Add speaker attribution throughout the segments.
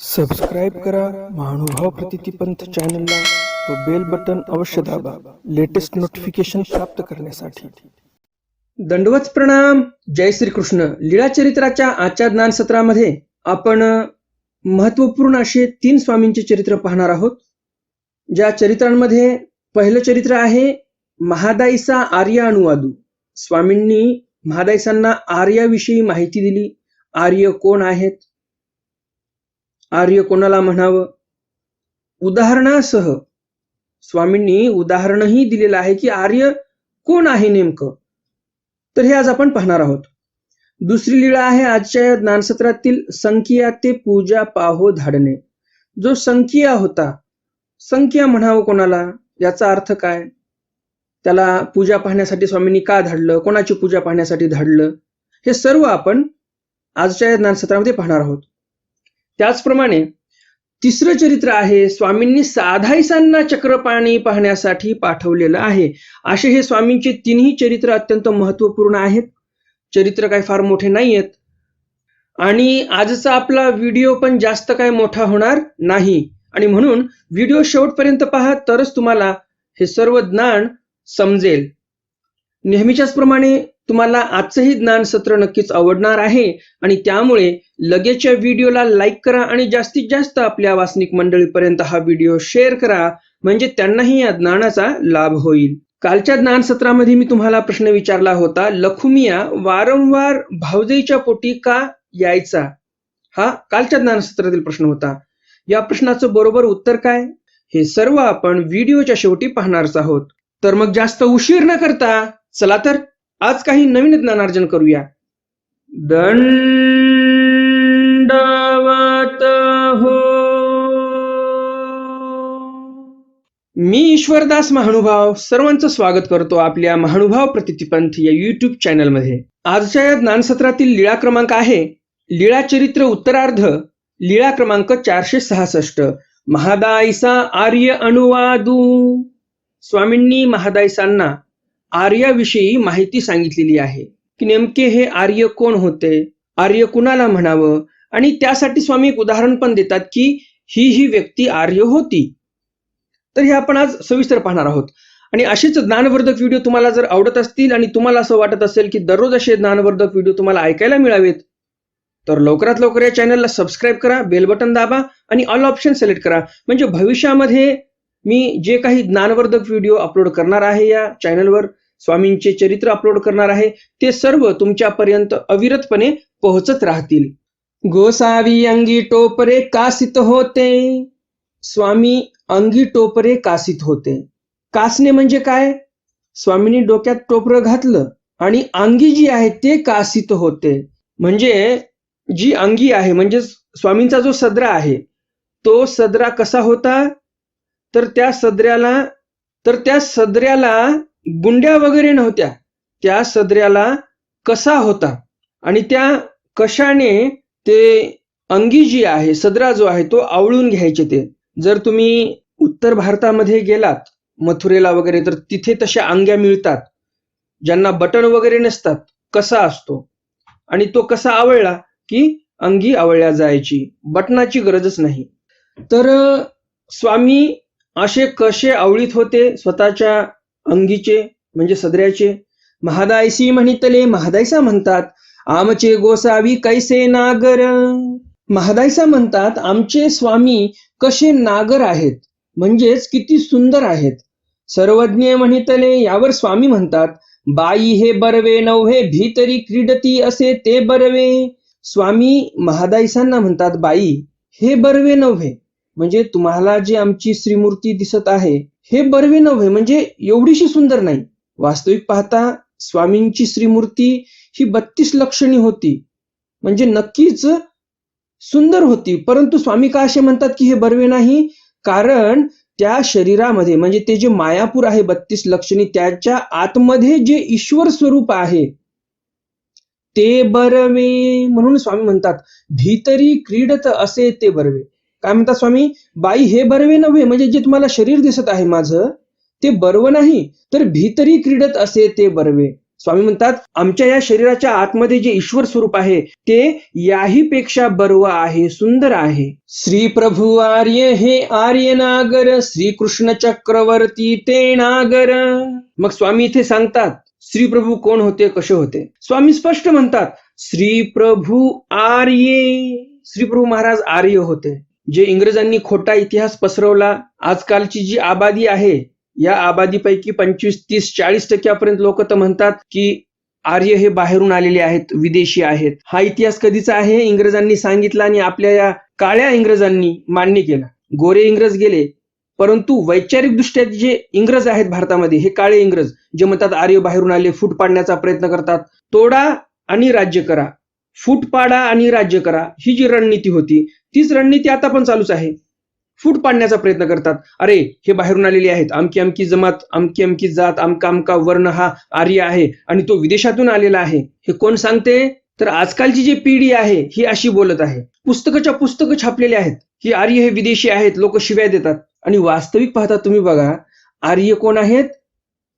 Speaker 1: Subscribe करा महानुभाव प्रतितीपंथ चॅनलला व बेल बटन अवश्य दाबा लेटेस्ट नोटिफिकेशन प्राप्त करण्यासाठी.
Speaker 2: दंडवत प्रणाम जय श्रीकृष्ण. लीळा चरित्राच्या आजच्या ज्ञान सत्रामध्ये आपण महत्त्वपूर्ण असे तीन स्वामींचे चरित्र पाहणार आहोत. ज्या चरित्रांमध्ये पहिलं चरित्र आहे महादाईसा आर्य अनुवादू. स्वामींनी महादाईसांना आर्याविषयी माहिती दिली. आर्य कोण आहेत? आर्य कोणाला म्हणावं? उदाहरणासह. स्वामींनी उदाहरणही दिलेलं आहे की आर्य कोण आहे नेमकं? तर हे आज आपण पाहणार आहोत. दुसरी लीळा आहे आजच्या या ज्ञानसत्रातील संकिया ते पूजा पाहो धाडणे. जो संकिया होता संकिया म्हणावं कोणाला? याचा अर्थ काय? त्याला पूजा पाहण्यासाठी स्वामींनी का धाडलं? कोणाची पूजा पाहण्यासाठी धाडलं? हे सर्व आपण आजच्या या ज्ञानसत्रामध्ये पाहणार आहोत. त्याचप्रमाणे तिसरं चरित्र आहे स्वामींनी साधाईसांना चक्रपाणी पाहण्यासाठी पाठवलेलं आहे. असे हे स्वामींचे तिन्ही चरित्र अत्यंत महत्त्वपूर्ण आहेत. चरित्र काय फार मोठे नाही आहेत आणि आजचा आपला व्हिडिओ पण जास्त काय मोठा होणार नाही. आणि म्हणून व्हिडिओ शेवटपर्यंत पहा तरच तुम्हाला हे सर्व ज्ञान समजेल. नेहमीच्याच प्रमाणे तुम्हाला आजचंही ज्ञान सत्र नक्कीच आवडणार आहे. आणि त्यामुळे लगेचच्या व्हिडिओला लाईक करा आणि जास्तीत जास्त आपल्या वासनिक मंडळीपर्यंत हा व्हिडिओ शेअर करा. म्हणजे त्यांनाही या ज्ञानाचा लाभ होईल. कालच्या ज्ञान सत्रामध्ये मी तुम्हाला प्रश्न विचारला होता लखुमिया वारंवार भावजईच्या पोटी का यायचा? हा कालच्या ज्ञानसत्रातील प्रश्न होता. या प्रश्नाचं बरोबर उत्तर काय? हे सर्व आपण व्हिडिओच्या शेवटी पाहणारच आहोत. तर मग जास्त उशीर न करता चला तर आज काही नवीन ज्ञानार्जन करूया. दंडवत हो. मी ईश्वरदास महानुभाव सर्वांचं स्वागत करतो आपल्या महानुभाव प्रतितीपंथ या युट्यूब चॅनलमध्ये आजच्या या ज्ञानसत्रातील लीळा क्रमांक आहे. लीळा चरित्र उत्तरार्ध लीळा क्रमांक चारशे सहासष्ट. महादाईसा आर्य अनुवादू. स्वामींनी महादाईसांना आर्याविषयी माहिती सांगितलेली आहे की नेमके हे आर्य कोण होते? आर्य कुणाला म्हणावं? आणि त्यासाठी स्वामी एक उदाहरण पण देतात की ही ही व्यक्ती आर्य होती. तर हे आपण आज सविस्तर पाहणार आहोत. आणि असेच ज्ञानवर्धक व्हिडिओ तुम्हाला जर आवडत असतील आणि तुम्हाला असं वाटत असेल की दररोज असे ज्ञानवर्धक व्हिडिओ तुम्हाला ऐकायला मिळावेत तर लवकरात लवकर या चॅनलला सबस्क्राईब करा बेल बटन दाबा आणि ऑल ऑप्शन सिलेक्ट करा. म्हणजे भविष्यामध्ये मी जे काही ज्ञानवर्धक व्हिडिओ अपलोड करणार आहे या चॅनलवर स्वामींचे चरित्र अपलोड करणार आहे ते सर्व तुमच्यापर्यंत अविरतपणे पोहोचत राहतील. गोसावी अंगी टोपरे कासित होते. स्वामी अंगी टोपरे कासित होते. कासणे म्हणजे काय? स्वामींनी डोक्यात टोपरं घातलं आणि अंगी जी आहे ते कासित होते. म्हणजे जी अंगी आहे म्हणजे स्वामींचा जो सदरा आहे तो सदरा कसा होता? तर त्या सदऱ्याला तर त्या सदऱ्याला गुंड्या वगैरे नव्हत्या. त्या सदऱ्याला कसा होता? आणि त्या कशाने ते अंगी जी आहे सदरा जो आहे तो आवळून घ्यायचे ते. जर तुम्ही उत्तर भारतामध्ये गेलात मथुरेला वगैरे तर तिथे तशा अंग्या मिळतात ज्यांना बटन वगैरे नसतात. कसा असतो? आणि तो कसा आवळला? की अंगी आवळल्या जायची. बटनाची गरजच नाही. तर स्वामी असे कसे आवळीत होते स्वतःच्या अंगीचे म्हणजे सदऱ्याचे? महादायसी म्हणितले महादायसा म्हणतात आमचे गोसावी कैसे नागर? महादायसा म्हणतात आमचे स्वामी कसे नागर आहेत? म्हणजेच किती सुंदर आहेत. सर्वज्ञ म्हणितले यावर स्वामी म्हणतात बाई हे बरवे नव्हे भीतरी क्रीडती असे ते बरवे. स्वामी महादायसांना म्हणतात बाई हे बरवे नव्हे म्हणजे तुम्हाला जी आमची श्रीमूर्ती दिसत आहे हे बरवे नव्हे म्हणजे एवढीशी सुंदर नाही. वास्तविक पाहता स्वामींची श्रीमूर्ती ही बत्तीस लक्षणी होती. म्हणजे नक्कीच सुंदर होती परंतु स्वामी का असे म्हणतात की हे बरवे नाही? कारण त्या शरीरामध्ये म्हणजे ते जे मायापूर आहे बत्तीस लक्षणी त्याच्या आतमध्ये जे ईश्वर स्वरूप आहे ते बरवे म्हणून स्वामी म्हणतात भीतरी क्रीडत असे ते बरवे. काय म्हणतात स्वामी? बाई हे बरवे नव्हे म्हणजे जे तुम्हाला शरीर दिसत आहे माझं ते बर्व नाही तर भीतरी क्रीडत असे ते बरवे. स्वामी म्हणतात आमच्या या शरीराच्या आतमध्ये जे ईश्वर स्वरूप आहे ते याही पेक्षा बर्व आहे सुंदर आहे. श्री प्रभू आर्य हे आर्य नागर श्री कृष्ण चक्रवर्ती ते नागर मग स्वामी इथे सांगतात श्री प्रभू कोण होते कसे होते? स्वामी स्पष्ट म्हणतात श्री प्रभू आर्ये. श्री प्रभू महाराज आर्य होते. जे इंग्रजांनी खोटा इतिहास पसरवला आजकालची जी आबादी आहे या आबादीपैकी पंचवीस तीस चाळीस टक्क्यापर्यंत लोक तर म्हणतात की आर्य हे बाहेरून आलेले आहेत विदेशी आहेत. हा इतिहास कधीचा आहे इंग्रजांनी सांगितला आणि आपल्या या काळ्या इंग्रजांनी मान्य केला. गोरे इंग्रज गेले परंतु वैचारिक दृष्ट्या जे इंग्रज आहेत भारतामध्ये हे काळे इंग्रज जे म्हणतात आर्य बाहेरून आले फूट पाडण्याचा प्रयत्न करतात तोडा आणि राज्य करा. फूट पाडा आणि राज्य करा ही जी रणनीती होती तीच रणनीती आता पण चालूच आहे. फूट पाडण्याचा प्रयत्न करतात. अरे हे बाहेरून आलेले आहेत. अमकी अमकी जमात अमकी अमकी जात अमका अमका वर्ण हा आर्य आहे आणि तो विदेशातून आलेला आहे. हे कोण सांगते? तर आजकालची जी पिढी आहे ही अशी बोलत आहे. पुस्तकाच्या पुस्तकं छापलेले आहेत. की आर्य हे विदेशी आहेत. लोक शिव्या देतात. आणि वास्तविक पाहता तुम्ही बघा आर्य कोण आहेत?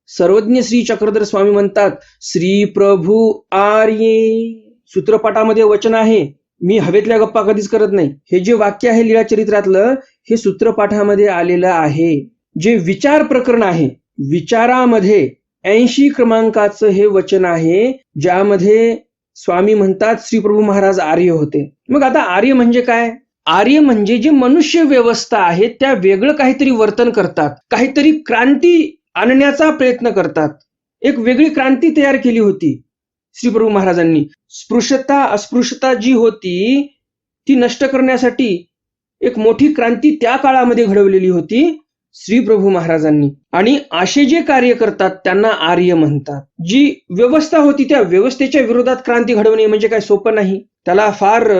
Speaker 2: सर्वज्ञ श्री चक्रधर स्वामी म्हणतात श्री प्रभू आर्य. सूत्रपाठामध्ये वचन आहे. मी हवेतल्या गप्पा कधीच करत नाही. हे जे वाक्य आहे लीळा चरित्रातलं हे सूत्रपाठामध्ये आलेलं आहे. जे विचार प्रकरण आहे विचारामध्ये ऐंशी क्रमांकाचं हे वचन आहे ज्यामध्ये स्वामी म्हणतात श्री प्रभू महाराज आर्य होते. मग आता आर्य म्हणजे काय? आर्य म्हणजे जे मनुष्य व्यवस्था आहे त्या वेगळं काहीतरी वर्तन करतात. काहीतरी क्रांती आणण्याचा प्रयत्न करतात. एक वेगळी क्रांती तयार केली होती. श्री प्रभू महाराजांनी. स्पृश्यता अस्पृश्यता जी होती ती नष्ट करण्यासाठी एक मोठी क्रांती त्या काळामध्ये घडवलेली होती श्री प्रभू महाराजांनी. आणि असे जे कार्य करतात त्यांना आर्य म्हणतात. जी व्यवस्था होती त्या व्यवस्थेच्या विरोधात क्रांती घडवणे म्हणजे काय सोपं नाही. त्याला फार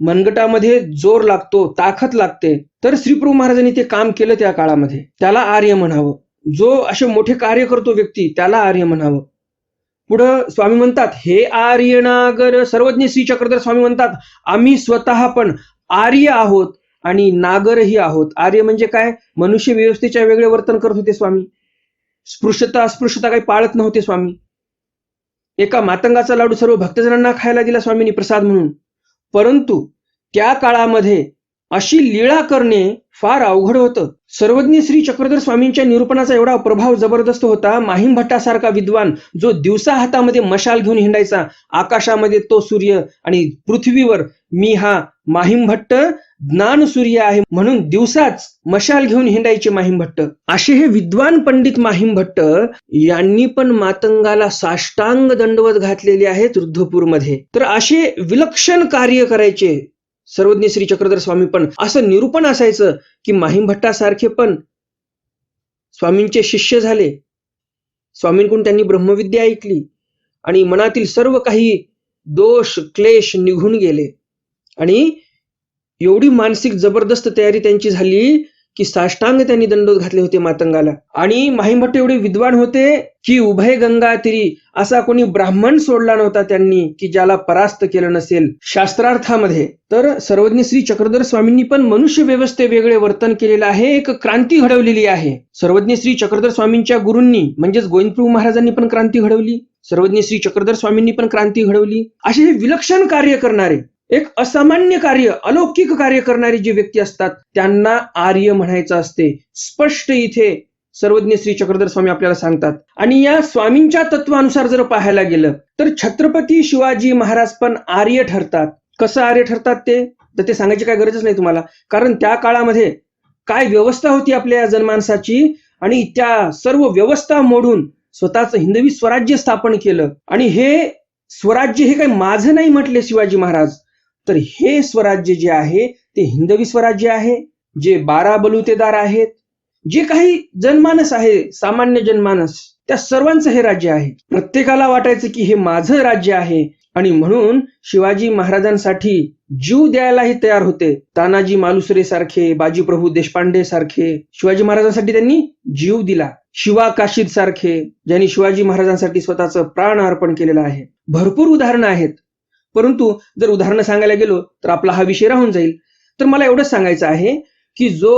Speaker 2: मनगटामध्ये जोर लागतो ताकद लागते. तर श्रीप्रभू महाराजांनी ते काम केलं त्या काळामध्ये. त्याला आर्य म्हणावं. जो असे मोठे कार्य करतो व्यक्ती त्याला आर्य म्हणावं. पुढं स्वामी म्हणतात हे आर्यनागर सर्वज्ञ श्री चक्रधर स्वामी म्हणतात आम्ही स्वतः पण आर्य आहोत आणि नागरही आहोत. आर्य म्हणजे काय? मनुष्य व्यवस्थेच्या वेगळे वर्तन करत होते स्वामी. स्पृश्यता अस्पृश्यता काही पाळत नव्हते स्वामी. एका मातंगाचा लाडू सर्व भक्तजनांना खायला दिला स्वामींनी प्रसाद म्हणून. परंतु त्या काळामध्ये अशी लीळा करणे फार अवघड होतं. सर्वज्ञ श्री चक्रधर स्वामींच्या निरूपणाचा एवढा प्रभाव जबरदस्त होता माहीम भट्टासारखा विद्वान जो दिवसा हातामध्ये मशाल घेऊन हिंडायचा आकाशामध्ये तो सूर्य आणि पृथ्वीवर मी हा माहीम भट्ट ज्ञान सूर्य आहे म्हणून दिवसाच मशाल घेऊन हिंडायचे माहीम भट्ट. असे हे विद्वान पंडित माहीम भट्ट यांनी पण मातंगाला साष्टांग दंडवत घातलेले आहेत रुद्धपूरमध्ये. तर असे विलक्षण कार्य करायचे सर्वज्ञ श्री चक्रधर स्वामी पण असं निरूपण असायचं की माहीम भट्टासारखे पण स्वामींचे शिष्य झाले. स्वामींकडून त्यांनी ब्रह्मविद्या ऐकली आणि मनातील सर्व काही दोष क्लेश निघून गेले. आणि एवढी मानसिक जबरदस्त तयारी त्यांची झाली की साष्टांग त्यांनी दंडोत घातले होते मातंगाला. आणि माहीमभट्ट एवढे विद्वान होते की उभय गंगा तिरी असा कोणी ब्राह्मण सोडला नव्हता त्यांनी की ज्याला परास्त केलं नसेल शास्त्रार्थामध्ये. तर सर्वज्ञ श्री चक्रधर स्वामींनी पण मनुष्य व्यवस्थे वेगळे वर्तन केलेलं आहे एक क्रांती घडवलेली आहे. सर्वज्ञ श्री चक्रधर स्वामींच्या गुरूंनी म्हणजेच गोविंदप्रभू महाराजांनी पण क्रांती घडवली. सर्वज्ञ श्री चक्रधर स्वामींनी पण क्रांती घडवली. असे हे विलक्षण कार्य करणारे एक असामान्य कार्य अलौकिक कार्य करणारी जी व्यक्ती असतात त्यांना आर्य म्हणायचं असते. स्पष्ट इथे सर्वज्ञ श्री चक्रधर स्वामी आपल्याला सांगतात. आणि या स्वामींच्या तत्वानुसार जर पाहायला गेलं तर छत्रपती शिवाजी महाराज पण आर्य ठरतात. कसं आर्य ठरतात ते? तर ते सांगायची काय गरजच नाही तुम्हाला. कारण त्या काळामध्ये काय व्यवस्था होती आपल्या या जनमानसाची? आणि त्या सर्व व्यवस्था मोडून स्वतःचं हिंदवी स्वराज्य स्थापन केलं. आणि हे स्वराज्य हे काही माझं नाही म्हटले शिवाजी महाराज. तर हे स्वराज्य जे आहे ते हिंदवी स्वराज्य आहे जे बारा बलुतेदार आहेत जे काही जनमानस आहे सामान्य जनमानस त्या सर्वांचं हे राज्य आहे. प्रत्येकाला वाटायचं की हे माझं राज्य आहे. आणि म्हणून शिवाजी महाराजांसाठी जीव द्यायलाही तयार होते. तानाजी मालुसरे सारखे बाजीप्रभू देशपांडे सारखे शिवाजी महाराजांसाठी त्यांनी जीव दिला. शिवा काशीद सारखे ज्यांनी शिवाजी महाराजांसाठी स्वतःचं प्राण अर्पण केलेलं आहे. भरपूर उदाहरणं आहेत. परंतु जर उदाहरणं सांगायला गेलो तर आपला हा विषय राहून जाईल. तर मला एवढंच सांगायचं आहे की जो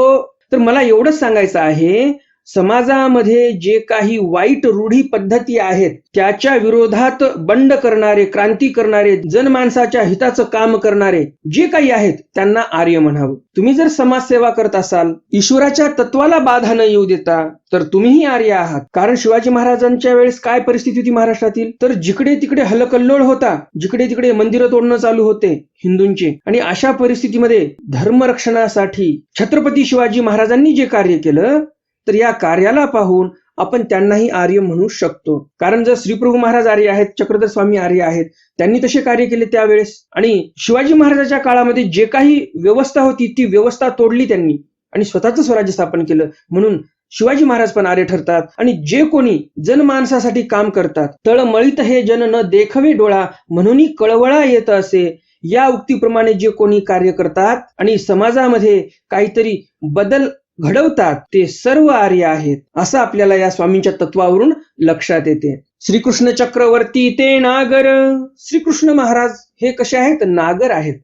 Speaker 2: तर मला एवढंच सांगायचं आहे समाजामध्ये जे काही वाईट रूढी पद्धती आहेत त्याच्या विरोधात बंड करणारे क्रांती करणारे जनमानसाच्या हिताचं काम करणारे जे काही आहेत त्यांना आर्य म्हणावं. तुम्ही जर समाजसेवा करत असाल ईश्वराच्या तत्वाला बाधा न येऊ देता तर तुम्हीही आर्य आहात. कारण शिवाजी महाराजांच्या वेळेस काय परिस्थिती होती महाराष्ट्रातील? तर जिकडे तिकडे हलकल्लोळ होता जिकडे तिकडे मंदिरं तोडणं चालू होते हिंदूंचे. आणि अशा परिस्थितीमध्ये धर्मरक्षणासाठी छत्रपती शिवाजी महाराजांनी जे कार्य केलं तर या कार्याला पाहून आपण त्यांनाही आर्य म्हणू शकतो. कारण जर श्रीप्रभू महाराज आर्य आहेत चक्रधर स्वामी आर्य आहेत त्यांनी तसे कार्य केले त्यावेळेस. आणि शिवाजी महाराजाच्या काळामध्ये जे काही व्यवस्था होती ती व्यवस्था तोडली त्यांनी. आणि स्वतःचं स्वराज्य स्थापन केलं. म्हणून शिवाजी महाराज पण आर्य ठरतात. आणि जे कोणी जनमानसासाठी काम करतात तळमळीत हे जन न देखवे डोळा म्हणून कळवळा येत असे या उक्तीप्रमाणे जे कोणी कार्य करतात आणि समाजामध्ये काहीतरी बदल घडवतात ते सर्व आर्य आहेत असं आपल्याला या स्वामींच्या तत्वावरून लक्षात येते. श्रीकृष्ण चक्रवर्ती ते नागर. श्रीकृष्ण महाराज हे कसे आहेत? नागर आहेत.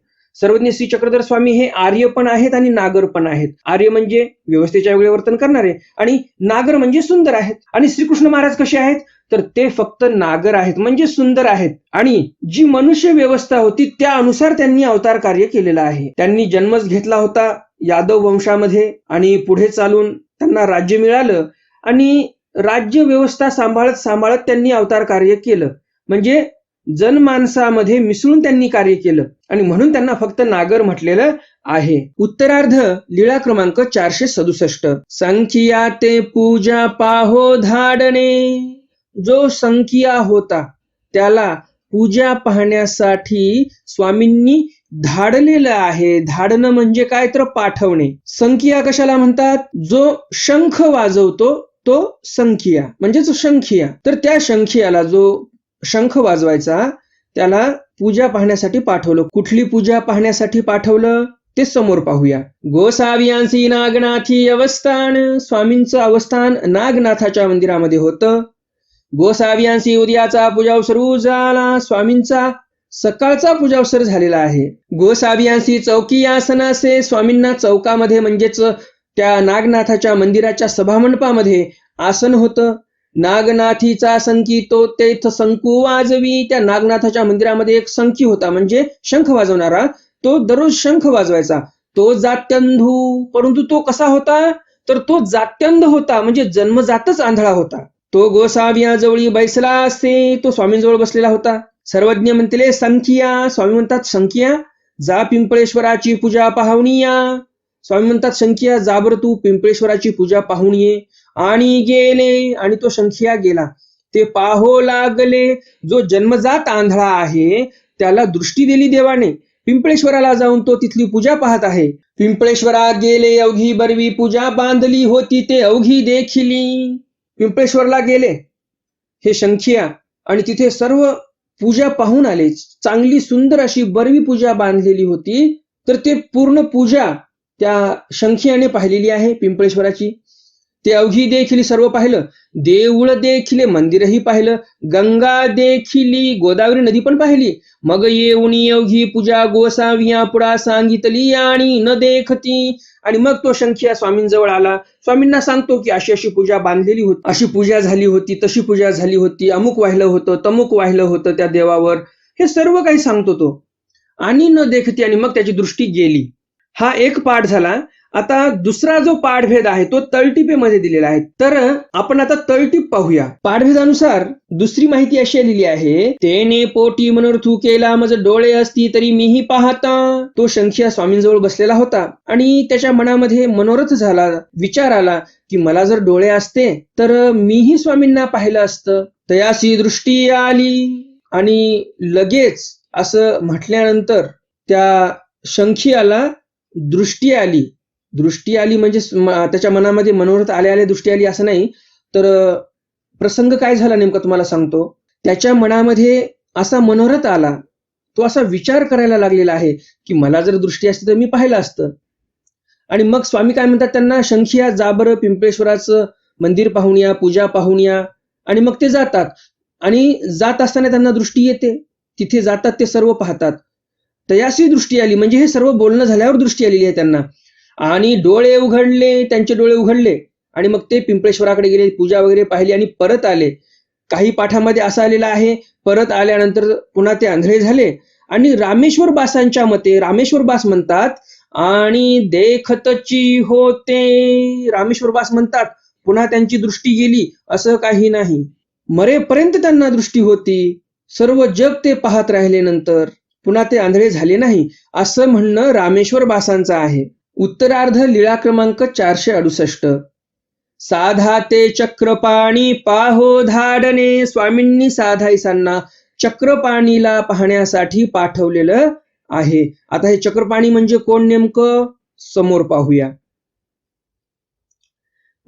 Speaker 2: सर्वज्ञ श्री चक्रधर स्वामी हे आर्य पण आहेत आणि नागर पण आहेत. आर्य म्हणजे व्यवस्थेच्या वेळी वर्तन करणारे आणि नागर म्हणजे सुंदर आहेत. आणि श्रीकृष्ण महाराज कसे आहेत? तर ते फक्त नागर आहेत म्हणजे सुंदर आहेत. आणि जी मनुष्य व्यवस्था होती त्या अनुसार त्यांनी अवतार कार्य केलेलं आहे. त्यांनी जन्मच घेतला होता यादव वंशामध्ये आणि पुढे चालून त्यांना राज्य मिळालं आणि राज्य व्यवस्था सांभाळत सांभाळत त्यांनी अवतार कार्य केलं. म्हणजे जनमानसामध्ये मिसळून त्यांनी कार्य केलं आणि म्हणून त्यांना फक्त नागर म्हटलेलं आहे. उत्तरार्ध लीळा क्रमांक चारशे सदुसष्ट. संख्या ते पूजा पाहो धाडणे. जो संख्या होता त्याला पूजा पाहण्यासाठी स्वामींनी धाडलेलं आहे. धाडणं म्हणजे काय? तर पाठवणे. संख्या कशाला म्हणतात? जो शंख वाजवतो तो संखिया म्हणजेच शंखिया तर त्या शंखियाला जो शंख वाजवायचा त्याला पूजा पाहण्यासाठी पाठवलं. कुठली पूजा पाहण्यासाठी पाठवलं? ते समोर पाहूया. गोसावियांसी नागनाथी अवस्थान. स्वामींचं अवस्थान नागनाथाच्या मंदिरामध्ये होतं. गोसावियांसी उद्याचा पूजावसर झाला. स्वामींचा सकाळचा पूजावसर झालेला आहे. गोसावियांसी चौकी आसनासे स्वामींना चौकामध्ये म्हणजेच त्या नागनाथाच्या मंदिराच्या सभामंडपामध्ये आसन होतं. नागनाथीचा संकी तो तेथ संकू वाजवी त्या नागनाथाच्या मंदिरामध्ये एक संकी होता म्हणजे शंख वाजवणारा तो दररोज शंख वाजवायचा. तो जात्यंधू परंतु तो कसा होता? तर तो जात्यंध होता म्हणजे जन्मजातच आंधळा होता. तो गोसाविया जवळी बैसला असे तो स्वामींजवळ बसलेला होता. सर्वज्ञ म्हणतील संख्या स्वामी म्हणतात संख्या जा पिंपळेश्वराची पूजा पाहुणीया स्वामी म्हणतात संख्या जा बरं तू पिंपळेश्वराची पूजा पाहून ये. आणि गेले आणि तो संख्या गेला. ते पाहो लागले. जो जन्मजात आंधळा आहे त्याला दृष्टी दिली देवाने. पिंपळेश्वराला जाऊन तो तिथली पूजा पाहत आहे. पिंपळेश्वरात गेले अवघी बरवी पूजा बांधली होती ते अवघी देखिली. पिंपळेश्वरला गेले. हे शंखिया आणि तिथे सर्व पूजा पाहून आले. चांगली सुंदर अशी बरवी पूजा बांधलेली होती. तर ते पूर्ण पूजा त्या शंखियाने पाहिलेली आहे पिंपळेश्वराची. ते अवघी देखील सर्व पाहिलं. देऊळ देखील मंदिरही पाहिलं. गंगा देखिली गोदावरी नदी पण पाहिली. मग येऊन अवघी पूजा गोसाविया पुढा सांगितली आणि न देखती आणि मग तो शंखिया स्वामींजवळ आला. स्वामींना सांगतो की अशी अशी पूजा बांधलेली होती. अशी पूजा झाली होती तशी पूजा झाली होती. अमुक वाहिलं होतं तमुक वाहिलं होतं त्या देवावर. हे सर्व काही सांगतो तो. आणि न देखती आणि मग त्याची दृष्टी गेली. हा एक पाठ झाला. आता दुसरा जो पाठभेद आहे तो तळटीपेमध्ये दिलेला आहे. तर आपण आता तळटीप पाहूया. पाठभेदानुसार दुसरी माहिती अशी लिहिली आहे तेने पोटी मनोरथू केला माझं डोळे असती तरी मीही पाहता. तो शंखिया स्वामींजवळ बसलेला होता आणि त्याच्या मनामध्ये मनोरथ झाला विचार आला की मला जर डोळे असते तर मीही स्वामींना पाहिलं असतं. तयासी दृष्टी आली आणि लगेच असं म्हटल्यानंतर त्या शंखियाला दृष्टी आली. दृष्टी आली म्हणजे त्याच्या मनामध्ये मनोरथ आले आले दृष्टी आली असं नाही. तर प्रसंग काय झाला नेमका तुम्हाला सांगतो. त्याच्या मनामध्ये असा मनोरथ आला. तो असा विचार करायला लागलेला आहे की मला जर दृष्टी असती तर मी पाहिलं असतं. आणि मग स्वामी काय म्हणतात त्यांना शंखिया जाबर पिंपळेश्वराचं मंदिर पाहून या पूजा पाहून या. आणि मग ते जातात. आणि जात असताना त्यांना दृष्टी येते. तिथे जातात ते सर्व पाहतात. तयाशी दृष्टी आली. म्हणजे हे सर्व बोलणं झाल्यावर दृष्टी आलेली आहे त्यांना. आणि डोळे उघडले त्यांचे डोळे उघडले आणि मग ते पिंपळेश्वराकडे गेले पूजा वगैरे पाहिली आणि परत आले. काही पाठामध्ये असं आलेलं आहे परत आल्यानंतर पुन्हा ते आंधळे झाले. आणि रामेश्वर बासांच्या मते रामेश्वर बास म्हणतात आणि देखतची होते. रामेश्वर बास म्हणतात पुन्हा त्यांची दृष्टी गेली असं काही नाही. मरेपर्यंत त्यांना दृष्टी होती. सर्व जग ते पाहत राहिले नंतर पुन्हा ते आंधळे झाले नाही असं म्हणणं रामेश्वर बासांचं आहे. उत्तरार्ध लीळा क्रमांक चारशे अडुसष्ट. साधा ते चक्रपाणी पाहो धाडणे स्वामींनी साधाईसांना चक्रपाणीला पाहण्यासाठी पाठवलेलं आहे. आता हे चक्रपाणी म्हणजे कोण नेमकं? समोर पाहूया.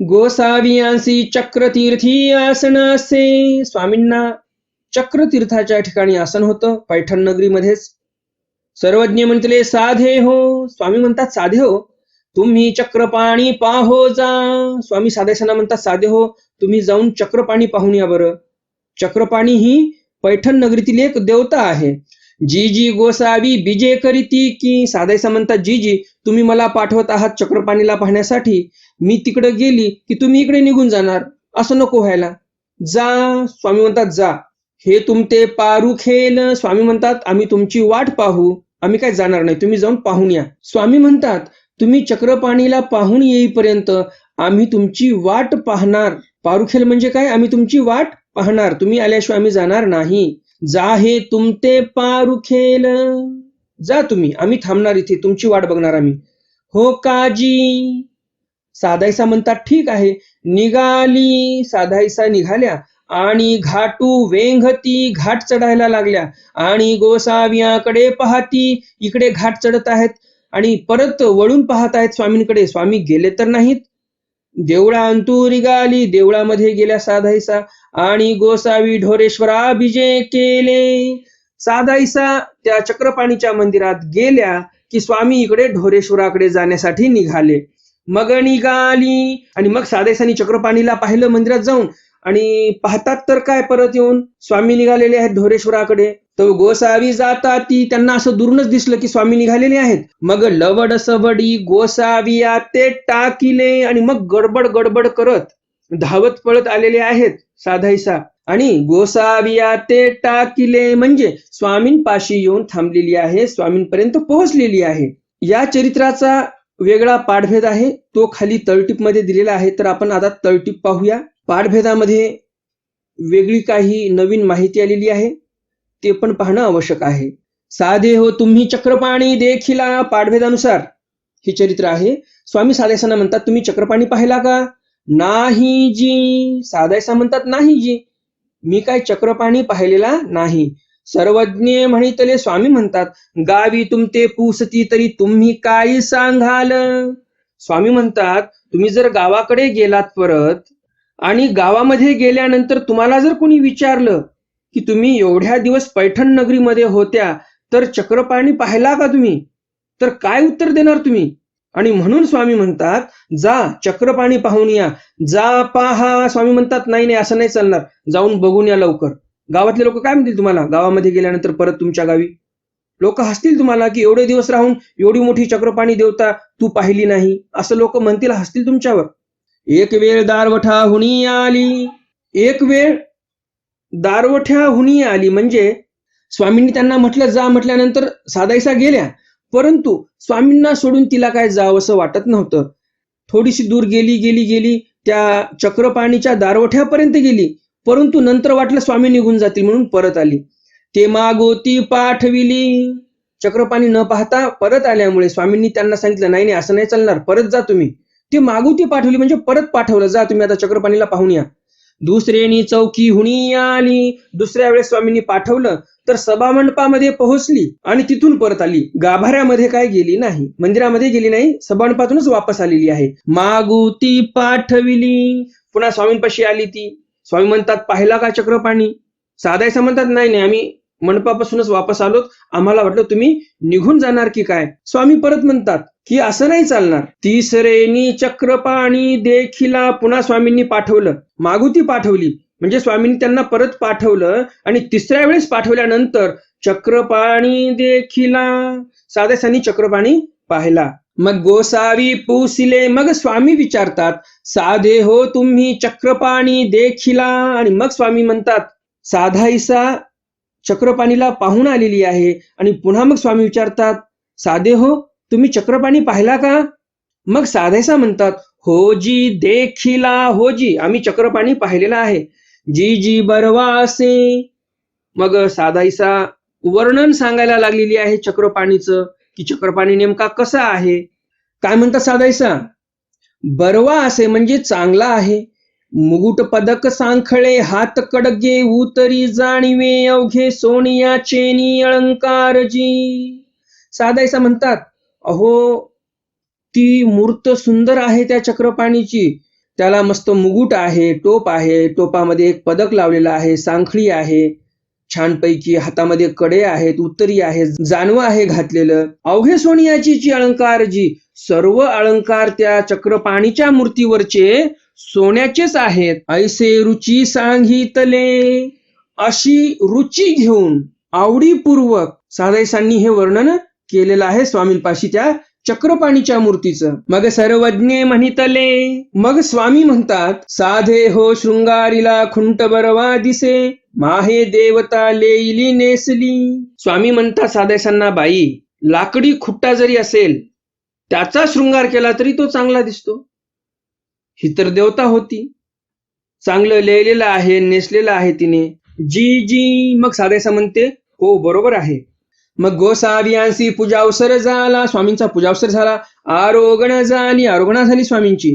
Speaker 2: गोसावियांसी चक्रतीर्थी आसन असे. स्वामींना चक्रतीर्थाच्या ठिकाणी आसन होतं पैठण नगरीमध्येच. सर्वज्ञ म्हटले साधे हो. स्वामी म्हणतात साधे हो. तुम्ही चक्रपाणी पाहो जा. स्वामी साधेसना म्हणतात साधे हो. तुम्ही जाऊन चक्रपाणी पाहून या बरं. चक्रपाणी ही पैठण नगरीतील एक देवता आहे. जी जी गोसावी बीजे करीती की. साधायसा म्हणतात जी जी तुम्ही मला पाठवत आहात चक्रपाणीला पाहण्यासाठी. मी तिकडे गेली की तुम्ही इकडे निघून जाणार. असं नको व्हायला. जा. स्वामी म्हणतात जा. हे तुमते पारुखेल. स्वामी म्हणतात आम्ही तुमची वाट पाहू. आम्ही काय जाणार नाही? तुम्ही जाऊन पाहून या. स्वामी म्हणतात तुम्ही चक्रपाणीला पाहून येईपर्यंत आम्ही तुमची वाट पाहणार. पारुखेल म्हणजे काय? आम्ही तुमची वाट पाहणार. तुम्ही आल्याशिवाय आम्ही जाणार नाही. जा हे तुमते पारुखेल. जा तुम्ही. आम्ही थांबणार इथे. तुमची वाट बघणार आम्ही. हो काजी. साधायसा म्हणतात ठीक आहे. निघाली. साधायसा निघाल्या. आणि घाटू वेंघती घाट चढायला लागल्या. आणि गोसावियाकडे पाहती इकडे घाट चढत आहेत. आणि परत वळून पाहत आहेत स्वामींकडे. स्वामी गेले तर नाहीत. देवळा अंतुरी गाली देवळामध्ये गेल्या साधायसा आणि गोसावी ढोरेश्वरा बिजे केले. साधायसा त्या चक्रपाणीच्या मंदिरात गेल्या की स्वामी इकडे ढोरेश्वराकडे जाण्यासाठी निघाले. मग निघाली. आणि मग साधायसानी चक्रपाणीला पाहिलं मंदिरात जाऊन. आणि पाहतात तर काय परत येऊन? स्वामी निघालेले आहेत ढोरेश्वराकडे. तर गोसावी जाता ती त्यांना असं दुरूनच दिसलं की स्वामी निघालेले आहेत. मग लवड सवडी गोसावी ते टाकिले आणि मग गडबड गडबड करत धावत पळत आलेले आहेत साधायसा आणि गोसाविया ते टाकिले म्हणजे स्वामींपाशी येऊन थांबलेली आहे स्वामींपर्यंत पोहोचलेली आहे. या चरित्राचा वेगळा पाठभेद आहे. तो खाली तळटीपमध्ये दिलेला आहे. तर आपण आता तळटीप पाहूया. पाठभेदामध्ये वेगळी काही नवीन माहिती आलेली आहे. ते पण पाहणं आवश्यक आहे. साधे हो तुम्ही चक्रपाणी देखिला पाठभेदानुसार. हे चरित्र आहे. स्वामी साधेसांना म्हणतात तुम्ही चक्रपाणी पाहिला का? नाही जी. साधायसा म्हणतात नाही जी. मी काय चक्रपाणी पाहिलेला नाही. सर्वज्ञ म्हणितले स्वामी म्हणतात गावी तुमते पुसती तरी तुम्ही काय सांगाल? स्वामी म्हणतात तुम्ही जर गावाकडे गेलात परत आणि गावामध्ये गेल्यानंतर तुम्हाला जर कोणी विचारलं की तुम्ही एवढ्या दिवस पैठण नगरीमध्ये होत्या तर चक्रपाणी पाहिला का तुम्ही? तर काय उत्तर देणार तुम्ही? आणि म्हणून स्वामी म्हणतात जा चक्रपाणी पाहून या. जा पाहा. स्वामी म्हणतात नाही नाही असं नाही चालणार. जाऊन बघून या लवकर. गावातले लोक काय म्हणतील तुम्हाला? गावामध्ये गेल्यानंतर परत तुमच्या गावी? लोक हसतील तुम्हाला की एवढे दिवस राहून एवढी मोठी चक्रपाणी देवता तू पाहिली नाही? असं लोक म्हणतील हसतील तुमच्यावर. एक वेळ दारवठा हुणी आली. एक वेळ दारवठ्या हुनी आली. म्हणजे स्वामींनी त्यांना म्हटलं जा म्हटल्यानंतर साधायसा गेल्या. परंतु स्वामींना सोडून तिला काय जावं असं वाटत नव्हतं. थोडीशी दूर गेली गेली गेली. त्या चक्रपाणीच्या दारवठ्यापर्यंत गेली. परंतु नंतर वाटलं स्वामी निघून जातील म्हणून परत आली. ते मागोती पाठविली. चक्रपाणी न पाहता परत आल्यामुळे स्वामींनी त्यांना सांगितलं नाही नाही असं नाही चालणार. परत जा तुम्ही. ती मागुती पाठवली म्हणजे परत पाठवलं. जा तुम्ही आता चक्रपाणीला पाहून या. दुसऱ्यानी चौकी हुणी आली. दुसऱ्या वेळेस स्वामींनी पाठवलं तर सभामंडपामध्ये पोहोचली आणि तिथून परत आली. गाभाऱ्यामध्ये काय गेली नाही. मंदिरामध्ये गेली नाही सभामंडपातूनच वापस आलेली आहे. मागुती पाठविली. पुन्हा स्वामींपाशी आली ती. स्वामी म्हणतात पाहिला का चक्रपाणी? साधायचं म्हणतात नाही नाही आम्ही मंडपापासूनच वापस आलोत. आम्हाला वाटलं तुम्ही निघून जाणार की काय? स्वामी परत म्हणतात की असं नाही चालणार. तिसरेनी चक्रपाणी देखिला पुन्हा स्वामींनी पाठवलं. मागुती पाठवली. म्हणजे स्वामींनी त्यांना परत पाठवलं आणि तिसऱ्या वेळेस पाठवल्यानंतर चक्रपाणी देखिला साधेसानी चक्रपाणी पाहिला. मग गोसावी पुसिले मग स्वामी विचारतात साधे हो तुम्ही चक्रपाणी देखिला. आणि मग स्वामी म्हणतात साधाईसा चक्रपाणीला पाहून आलेली आहे. आणि पुन्हा मग स्वामी विचारतात साधे हो तुम्ही चक्रपाणी पाहिला का? मग साधेसा म्हणतात हो जी देखिला हो जी आम्ही चक्रपाणी पाहिलेला आहे. जी जी बरवा असे मग साधाईसा वर्णन सांगायला लागलेली आहे चक्रपाणीचं की चक्रपाणी नेमका कसा आहे? काय म्हणतात साधायसा बरवा असे म्हणजे चांगला आहे. मुकुट पदक सांखळे हात कडगे उतरी जाणीवे अवघे सोनिया चेनी अलंकार जी. साधायसा म्हणतात अहो ती मूर्त सुंदर आहे त्या चक्रपाणीची. त्याला मस्त मुकुट आहे टोप आहे टोपामध्ये एक पदक लावलेलं आहे सांखळी आहे छानपैकी हातामध्ये कडे आहेत उत्तरी आहे जानवं आहे घातलेलं. अवघे सोनियाची जी अलंकार जी सर्व अलंकार त्या चक्रपाणीच्या मूर्तीवरचे सोन्याचेच आहेत. ऐसे रुची सांगितले अशी रुची घेऊन आवडीपूर्वक साधायसांनी हे वर्णन केलेलं आहे स्वामींपाशी त्या चक्रपाणीच्या मूर्तीचं. मग सर्वज्ञ म्हणितले मग स्वामी म्हणतात साधे हो शृंगारीला खुंट बरवा दिसे माहे देवता लेईली नेसली. स्वामी म्हणतात साधेसांना बाई लाकडी खुट्टा जरी असेल त्याचा शृंगार केला तरी तो चांगला दिसतो. ही तर देवता होती. चांगलं लिहिलेलं आहे नेसलेलं आहे तिने. जी जी मग साधेसा म्हणते हो बरोबर आहे. मग गोसावियांशी पूजावसर झाला स्वामींचा पूजावसर झाला. आरोगण झाली आरोगणा झाली स्वामींची.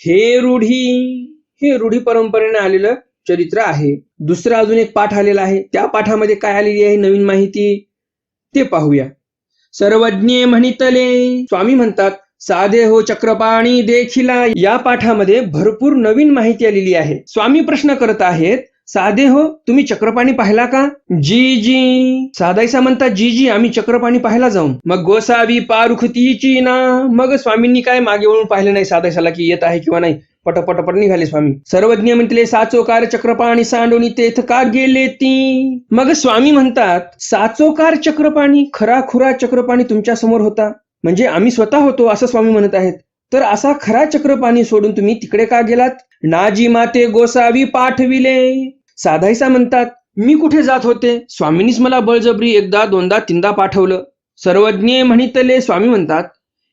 Speaker 2: हे रूढी हे रूढी परंपरेने आलेलं चरित्र आहे. दुसरा अजून एक पाठ आलेला आहे. त्या पाठामध्ये काय आलेली आहे नवीन माहिती? ते पाहूया. सर्वज्ञ म्हणितले स्वामी म्हणतात साधे हो चक्रपाणी देखिला. या पाठामध्ये भरपूर नवीन माहिती आलेली आहे. स्वामी प्रश्न करत आहेत साधे हो तुम्ही चक्रपाणी पाहिला का? जी जी. साधायसा म्हणता जी जी आम्ही चक्रपाणी पाहायला जाऊ. मग गोसावी पारुखतीची ना. मग स्वामींनी काय मागे वळून पाहिलं नाही साधायसाला की येत आहे किंवा नाही? पटपटपट निघाले स्वामी. सर्वज्ञ म्हटले साचोकार चक्रपाणी सांडोनी तेथ का गेले ती? मग स्वामी म्हणतात साचोकार चक्रपाणी खरा खुरा चक्रपाणी तुमच्यासमोर होता. म्हणजे आम्ही स्वतः होतो असं स्वामी म्हणत आहेत. तर असा खरा चक्रपाणी सोडून तुम्ही तिकडे का गेलात? नाजी माते गोसावी पाठविले. साधायसा म्हणतात मी कुठे जात होते? स्वामींनीच मला बळजबरी एकदा दोनदा तीनदा पाठवलं. सर्वज्ञ म्हणितले स्वामी म्हणतात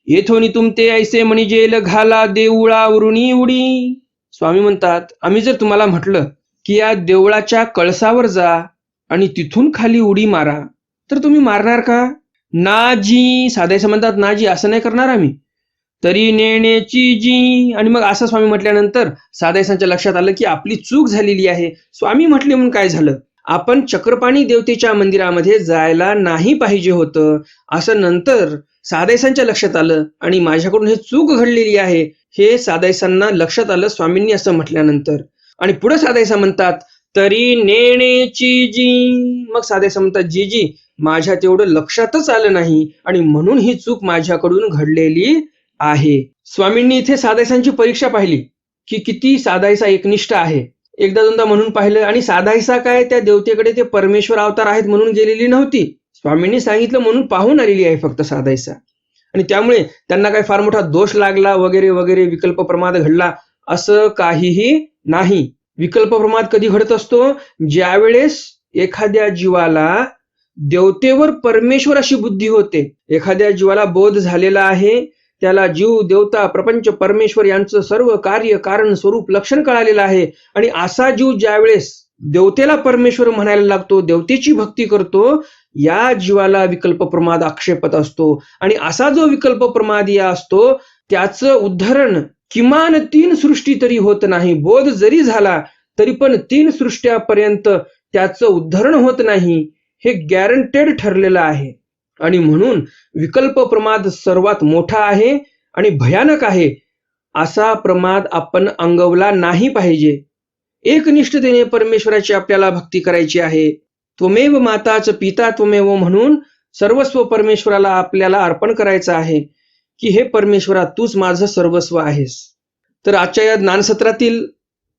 Speaker 2: येथोनी तुमते ऐसे म्हणिजेल घाला देऊळावरुणी उडी. स्वामी म्हणतात आम्ही जर तुम्हाला म्हटलं की या देवळाच्या कळसावर जा आणि तिथून खाली उडी मारा तर तुम्ही मारणार का? नाजी साधायचं म्हणतात नाजी असं नाही करणार आम्ही. तरी नेण्याची जी आणि मग असं स्वामी म्हटल्यानंतर साधायसांच्या लक्षात आलं की आपली चूक झालेली आहे. स्वामी म्हटले म्हणून काय झालं? आपण चक्रपाणी देवतेच्या मंदिरामध्ये जायला नाही पाहिजे होतं. असं नंतर साधायसांच्या लक्षात आलं आणि माझ्याकडून हे चूक घडलेली आहे हे साधायसांना लक्षात आलं स्वामींनी असं म्हटल्यानंतर. आणि पुढे साधायसा म्हणतात तरी नेण्याची जी मग साधायसा म्हणतात जी जी माझ्या तेवढं लक्षातच आलं नाही आणि म्हणून ही चूक माझ्याकडून घडलेली आहे. स्वामींनी इथे साधायसांची परीक्षा पाहिली की किती साधायसा एकनिष्ठ आहे. एकदा दोनदा म्हणून पाहिलं आणि साधायसा काय? त्या देवतेकडे ते परमेश्वर अवतार आहेत म्हणून गेलेली नव्हती. स्वामींनी सांगितलं म्हणून पाहून आलेली आहे फक्त साधायसा. आणि त्यामुळे त्यांना काही फार मोठा दोष लागला वगैरे वगैरे विकल्प प्रमाद घडला असं काहीही नाही. विकल्प प्रमाद कधी घडत असतो? ज्या वेळेस एखाद्या जीवाला देवतेवर परमेश्वर अशी बुद्धी होते. एखाद्या जीवाला बोध झालेला आहे त्याला जीव देवता प्रपंच परमेश्वर यांचं सर्व कार्य कारण स्वरूप लक्षण कळालेलं आहे. आणि असा जीव ज्यावेळेस देवतेला परमेश्वर म्हणायला लागतो देवतेची भक्ती करतो या जीवाला विकल्प प्रमाद आक्षेपत असतो. आणि असा जो विकल्प प्रमाद या असतो त्याचं उद्धरण किमान तीन सृष्टी तरी होत नाही. बोध जरी झाला तरी पण तीन सृष्ट्यापर्यंत त्याचं उद्धरण होत नाही. हे गॅरंटेड ठरलेलं आहे. आणि म्हणून विकल्प प्रमाद सर्वात मोठा आहे आणि भयानक आहे. असा प्रमाद आपण अंगवला नाही पाहिजे. एकनिष्ठतेने परमेश्वराची आपल्याला भक्ती करायची आहे. त्वमेव माताच पिता त्वमेव म्हणून सर्वस्व परमेश्वराला आपल्याला अर्पण करायचं आहे. की हे परमेश्वरा तूच माझं सर्वस्व आहेस. तर आजच्या या ज्ञानसत्रातील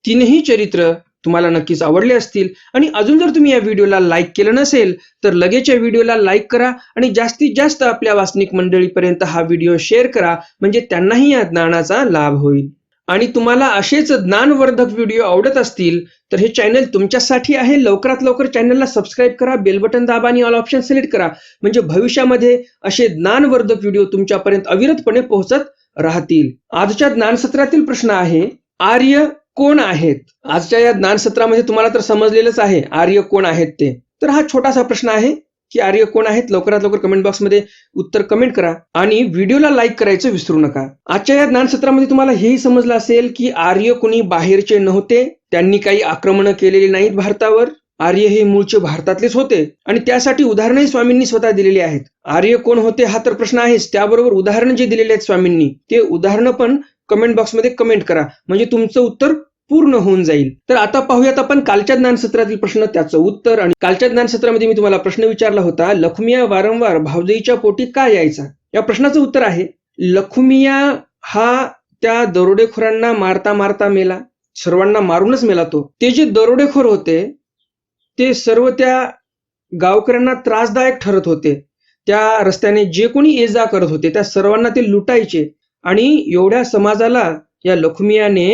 Speaker 2: तीनही चरित्र तुम्हाला नक्कीच आवडले असतील. आणि अजून जर तुम्ही या व्हिडिओला लाईक केलं नसेल तर लगेच या व्हिडिओला लाईक करा आणि जास्तीत जास्त आपल्या वासनिक मंडळीपर्यंत हा व्हिडिओ शेअर करा म्हणजे त्यांनाही या ज्ञानाचा लाभ होईल. आणि तुम्हाला असेच ज्ञानवर्धक व्हिडिओ आवडत असतील तर हे चॅनल तुमच्यासाठी आहे. लवकरात लवकर चॅनलला सबस्क्राईब करा बेल बटन दाबा आणि ऑल ऑप्शन सिलेक्ट करा. म्हणजे भविष्यामध्ये असे ज्ञानवर्धक व्हिडिओ तुमच्यापर्यंत अविरतपणे पोहोचत राहतील. आजच्या ज्ञानसत्रातील प्रश्न आहे आर्य कोण आहेत? आजच्या या ज्ञानसत्रामध्ये तुम्हाला तर समजलेलंच आहे आर्य कोण आहेत ते? तर हा छोटासा प्रश्न आहे की आर्य कोण आहेत? लवकरात लवकर कमेंट बॉक्समध्ये उत्तर कमेंट करा आणि व्हिडिओला लाईक करायचं विसरू नका. आजच्या या ज्ञानसत्रामध्ये तुम्हाला हेही समजलं असेल की आर्य कुणी बाहेरचे नव्हते त्यांनी काही आक्रमणं केलेली नाहीत भारतावर. आर्य हे मूळचे भारतातलेच होते आणि त्यासाठी उदाहरणही स्वामींनी स्वतः दिलेली आहेत. आर्य कोण होते हा तर प्रश्न आहेच. त्याबरोबर उदाहरण जे दिलेले आहेत स्वामींनी ते उदाहरणं पण कमेंट बॉक्समध्ये कमेंट करा. म्हणजे तुमचं उत्तर पूर्ण होऊन जाईल. तर आता पाहूयात आपण कालच्या ज्ञानसत्रातील प्रश्न त्याचं उत्तर. आणि कालच्या ज्ञानसत्रामध्ये मी तुम्हाला प्रश्न विचारला होता लखमिया वारंवार भावजईच्या पोटी का यायचा? या प्रश्नाचं उत्तर आहे लखुमिया हा त्या दरोडेखोरांना मारता मारता मेला सर्वांना मारूनच मेला तो. ते जे दरोडेखोर होते ते सर्व त्या गावकऱ्यांना त्रासदायक ठरत होते. त्या रस्त्याने जे कोणी ये जा करत होते त्या सर्वांना ते लुटायचे. आणि एवढ्या समाजाला या लखुमियाने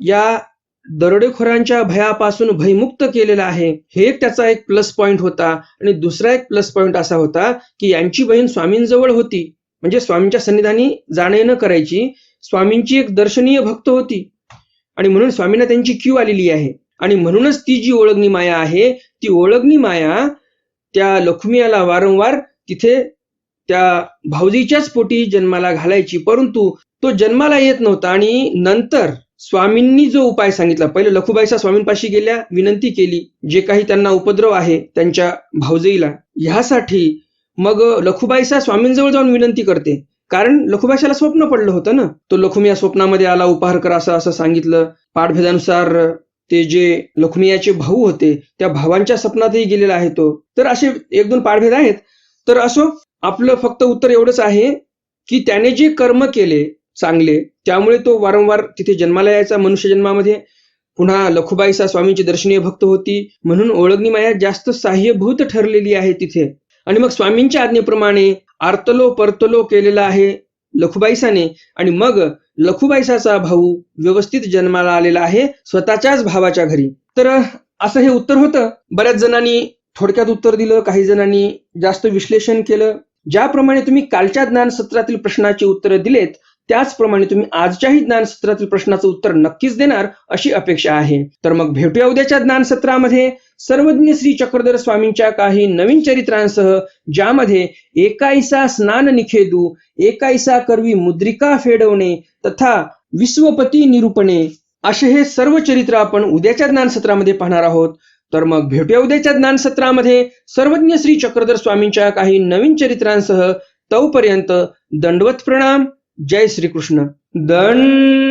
Speaker 2: या दरोडेखोरांच्या भयापासून भयमुक्त केलेला आहे. हे एक त्याचा एक प्लस पॉइंट होता आणि दुसरा एक प्लस पॉइंट असा होता की यांची बहीण स्वामींजवळ होती. म्हणजे स्वामींच्या सन्निधानी जाणे न करायची. स्वामींची एक दर्शनीय भक्त होती. आणि म्हणून स्वामींना त्यांची क्यू आलेली आहे. आणि म्हणूनच ती जी ओळखणी माया आहे ती ओळखणी माया त्या लखुमियाला वारंवार तिथे त्या भाऊजीच्याच पोटी जन्माला घालायची. परंतु तो जन्माला येत नव्हता आणि नंतर स्वामींनी जो उपाय सांगितला पहिले लखुबाईचा स्वामींपाशी गेल्या विनंती केली जे काही त्यांना उपद्रव आहे त्यांच्या भाऊजईला ह्यासाठी मग लखुबाईचा स्वामींजवळ जाऊन विनंती करते. कारण लखुबाईशाला स्वप्न पडलं होतं ना. तो लखुमिया स्वप्नामध्ये आला उपहार करा असं असं सांगितलं. पाठभेदानुसार ते जे लखुमियाचे भाऊ होते त्या भावांच्या स्वप्नातही गेलेला आहे तो. तर असे एक दोन पाठभेद आहेत. तर असो आपलं फक्त उत्तर एवढंच आहे की त्याने जे कर्म केले चांगले त्यामुळे तो वारंवार तिथे जन्माला यायचा मनुष्य जन्मामध्ये. पुन्हा लखुबाईसा स्वामींची दर्शनीय भक्त होती. म्हणून ओळखणी माया जास्त सहाय्यभूत ठरलेली आहे तिथे. आणि मग स्वामींच्या आज्ञेप्रमाणे आर्तलो परतलो केलेला आहे लखुबाईसाने आणि मग लखुबाईसाचा भाऊ व्यवस्थित जन्माला आलेला आहे स्वतःच्याच भावाच्या घरी. तर असं हे उत्तर होतं. बऱ्याच जणांनी थोडक्यात उत्तर दिलं काही जणांनी जास्त विश्लेषण केलं. ज्याप्रमाणे तुम्ही कालच्या ज्ञान सत्रातील प्रश्नाची उत्तरं दिलेत त्याचप्रमाणे तुम्ही आजच्याही ज्ञान सत्रातील प्रश्नाचं उत्तर नक्कीच देणार अशी अपेक्षा आहे. तर मग भेटूया उद्याच्या ज्ञान सत्रामध्ये सर्वज्ञ श्री चक्रधर स्वामींच्या काही नवीन चरित्रांसह ज्यामध्ये एकाईसा स्नान निखेदू एकाईसा करवी मुद्रिका फेडवणे तथा विश्वपती निरूपणे असे हे सर्व चरित्र आपण उद्याच्या ज्ञानसत्रामध्ये पाहणार आहोत. तर मग भेटूया उद्याच्या ज्ञानसत्रामध्ये. सर्वज्ञ श्री चक्रधर स्वामींच्या काही नवीन चरित्रांसह तोपर्यंत दंडवत प्रणाम. जय श्रीकृष्ण. दंड